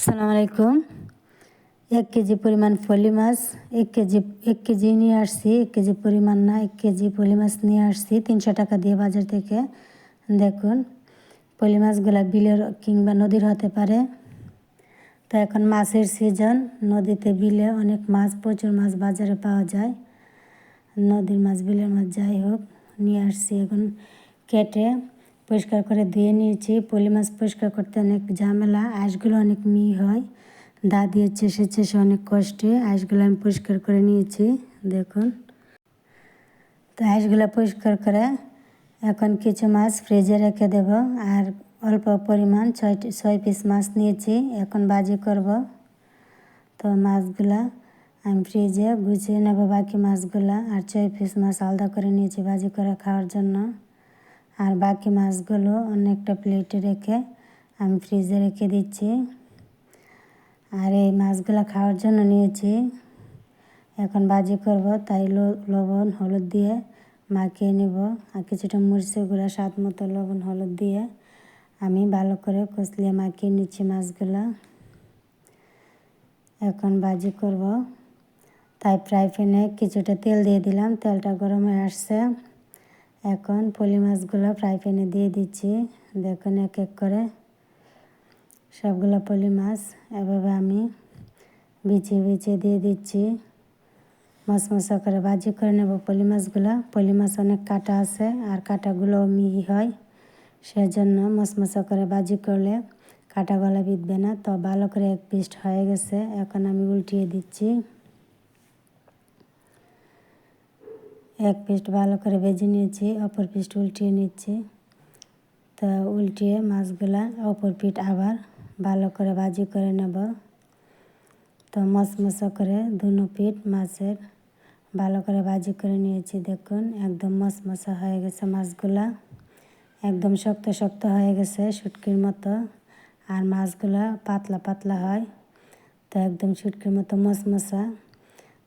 আসসালামু আলাইকুম। এক কেজি পরিমাণ ফলি মাছ, এক কেজি এক কেজি নিয়ে আসছি, এক কেজি পরিমাণ না, এক কেজি পলি মাছ নিয়ে আসছি, তিনশো টাকা দিয়ে বাজার থেকে। দেখুন পলি মাছগুলা বিলের কিংবা নদীর হতে পারে। তো এখন মাছের সিজন নদীতে বিলে অনেক মাছ, প্রচুর মাছ বাজারে পাওয়া যায়। নদীর মাছ, বিলের মাছ যাই হোক, নিয়ে আসছি এখন কেটে। পরিষ্কার করে ধুয়ে নিয়েছি। পলি মাছ পরিষ্কার করতে অনেক ঝামেলা, আঁশগুলো অনেক মিহি হয়। দা দিয়ে চেষে চেষে অনেক কষ্টে আঁশগুলো আমি পরিষ্কার করে নিয়েছি, দেখুন। তো আঁশগুলো পরিষ্কার করে এখন কিছু মাছ ফ্রিজে রেখে দেব আর অল্প পরিমাণ ছয় ছয় পিস মাছ নিয়েছি, এখন বাজি করব। তো মাছগুলা আমি ফ্রিজে গুছিয়ে নেব বাকি মাছগুলা আর ছয় পিস মাছ আলাদা করে নিয়েছি বাজি করে খাওয়ার জন্য। আর বাকি মাছগুলো অনেকটা প্লেটে রেখে আমি ফ্রিজে রেখে দিচ্ছি। আর এই মাছগুলো খাওয়ার জন্য নিয়েছি। এখন বাজি করব, তাই লবণ, হলুদ দিয়ে মাখিয়ে নেব। আর কিছুটা মরিচের গুঁড়া, স্বাদ মতো লবণ, হলুদ দিয়ে আমি ভালো করে কষলিয়ে মাখিয়ে নিচ্ছি মাছগুলো। এখন বাজি করব। তাই ফ্রাই প্যানে কিছুটা তেল দিয়ে দিলাম, তেলটা গরম হয়ে আসছে। এখন পলি মাছগুলো ফ্রাই প্যানে দিয়ে দিচ্ছি। দেখুন এক এক করে সবগুলো পলি মাছ এভাবে আমি বিছিয়ে বিছিয়ে দিয়ে দিচ্ছি। মশমশা করে ভাজি করে নেব পলি মাছগুলো। পলি মাছ অনেক কাটা আছে আর কাটাগুলো মিহি হয়। সেজন্য মশমশা করে ভাজি করলে কাটা গলা বিঁধবে না। তো ভালো করে এক পিস্ট হয়ে গেছে। এখন আমি উল্টিয়ে দিচ্ছি। এক পিস্ট ভালো করে ভেজে নিয়েছি, অপর পিস্ট উল্টিয়ে নিচ্ছি। তো উল্টিয়ে মাছগুলা অপর পিঠ আবার ভালো করে ভাজি করে নেব। তো মশমশা করে দুনো পিঠ মাছের ভালো করে ভাজি করে নিয়েছি, দেখুন একদম মশমশা হয়ে গেছে মাছগুলা। একদম শক্ত শক্ত হয়ে গেছে শুটকির মতো, আর মাছগুলা পাতলা পাতলা হয়। তো একদম শুটকির মতো মশমশা।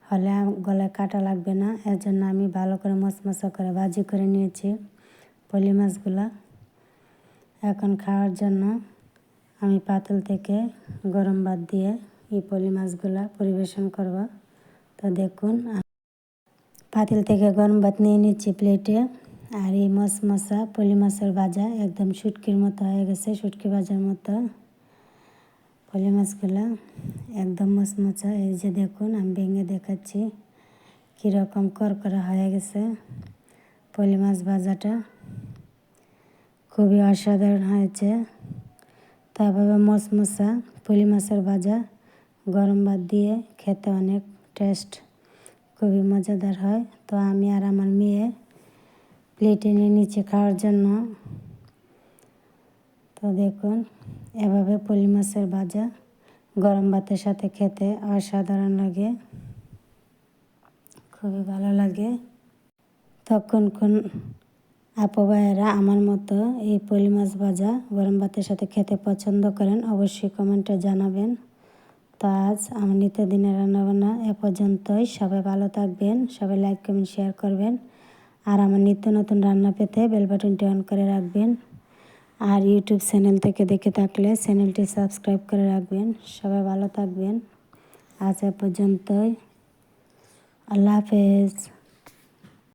হলে গলায় কাটা লাগবে না। এর জন্য আমি ভালো করে মশমশা করে ভাজি করে নিয়েছি পলি মাছগুলা। এখন খাওয়ার জন্য আমি পাতল থেকে গরম ভাত দিয়ে এই পলি মাছগুলা পরিবেশন করব। তো দেখুন পাতিল থেকে গরম ভাত নিয়ে নিচ্ছি প্লেটে। আর এই মশ মশা পলি মাছের ভাজা একদম শুটকির মতো হয়ে গেছে, শুটকি ভাজার মতো। পলি মাছগুলো একদম মচমচা। এই যে দেখুন, আমি ভেঙে দেখাচ্ছি কীরকম করকরা হয়ে গেছে পলি মাছ ভাজাটা। খুবই অসাধারণ হয়েছে। তারপরে মশমশা পলি মাছের ভাজা গরম ভাত দিয়ে খেতে অনেক টেস্ট, খুবই মজাদার হয়। তো আমি আর আমার মেয়ে প্লেটে নিয়ে নিচে খাওয়ার জন্য। তো দেখুন এভাবে পলি মাছের ভাজা গরম ভাতের সাথে খেতে অসাধারণ লাগে। খুবই ভালো লাগে। তখন কোন আপু ভাইয়েরা আমার মতো এই পলি মাছ ভাজা গরম ভাতের সাথে খেতে পছন্দ করেন অবশ্যই কমেন্টে জানাবেন। তো আজ আমার নিত্যদিনের রান্নাবান্না এ পর্যন্তই। সবাই ভালো থাকবেন, সবাই লাইক কমেন্ট শেয়ার করবেন। আর আমার নিত্য নতুন রান্না পেতে বেল বাটনটি অন করে রাখবেন। আর ইউটিউব চ্যানেল থেকে দেখে থাকলে চ্যানেলটি সাবস্ক্রাইব করে রাখবেন। সবাই ভালো থাকবেন। আজ এ পর্যন্তই। আল্লাহ হাফেজ।